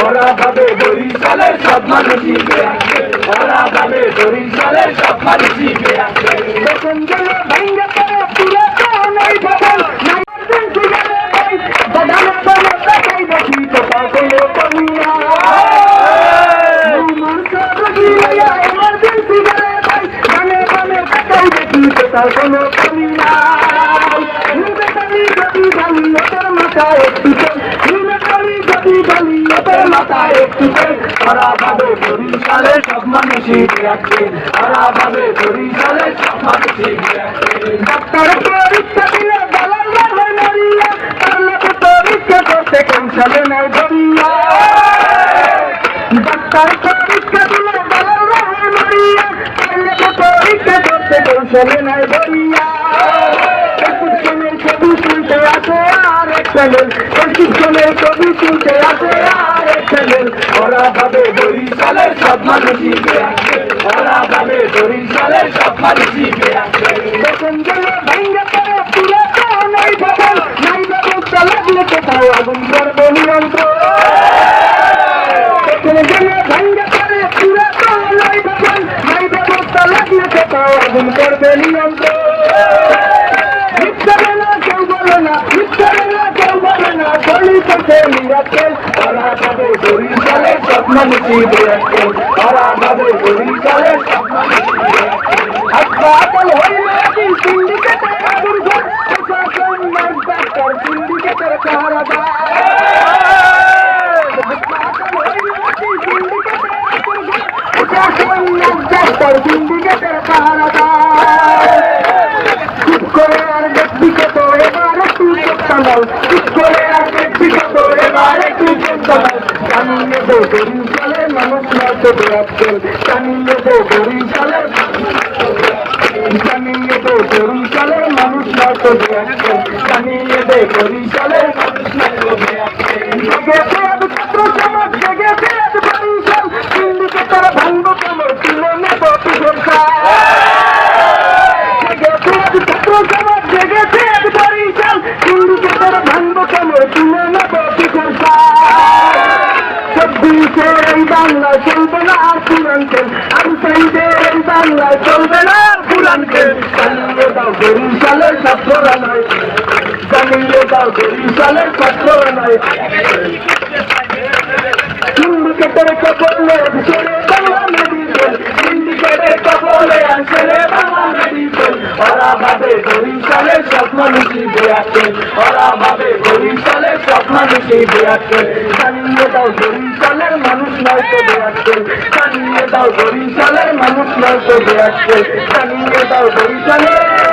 ওরা ভাবে বরিশালের সব মানুষই ওরা ভাবে বরিশালের সব মানুষই ভেঙ্গে পড়ে পুরো নই তো তার কোনো কমি নাই যদি গালি মাথায় একটু মাথায় একটু ওরা ভাবে বরিশালের সব মানুষই বেয়াক্কেল ওরা ভাবে বরিশালের সব মানুষই বেয়াক্কেল ডাক্তার পরীক্ষা দিলে দালাল তার তার আর এক ছবি তুলতে আসে। ওরা ভাবে বরিশালের সব মানুষই ওরা ভাবে বরিশালের সব মানুষই ভেঙ্গে পড়ে, পুরো নাই ভবন নাই ব্যবস্থা লাগলে কোথাও আগুন করবে নিয়ন্ত্রণ। আগুন করবে নিয়ন্ত্রণ মিথ্যা বলে কেউ বলে না মিথ্যা বলে কেউ বলে না গলি থেকে নিরাপদ ওরা ভাবে বরিশালের সব মানুষই বেয়াক্কেল ওরা ভাবে বরিশালের সব মানুষই বেয়াক্কেল হাসপাতাল হইলে কি সিন্ডিকেটের আগুন ঘর প্রশাসন ডাক্তার সিন্ডিকেটের কারাদা হাসপাতাল হইলে কি সিন্ডিকেটের আগুন ঘর প্রশাসন ডাক্তার সিন্ডিকেটের কারাদা চুপ মানুষ নয় তো বরিশালের জানিয়ে দে বরিশালের মানুষ নয় তো জানিয়ে দে বরিশালের মানুষ বাংলায় চলবে না আর পুরানকেল জানিয়ে দাও জানিয়ে দাও বরিশালের ছাত্ররা নয় সিন্ডিকেটের কবলে মেডিকেল সিন্ডিকেটের কবলে ছেড়ে বাংলা মেডিকেল ওরা ভাবে বরিশালের সব মানুষই বেয়াক্কেল ওরা ভাবে বরিশালের সব মানুষই বেয়াক্কেল জানিয়ে দাও বরিশালের মানুষ নয় তো বেয়াক্কেল জানিয়ে দাও বরিশালের মানুষ নয় তো বেয়াক্কেল জানিয়ে দাও বরিশালের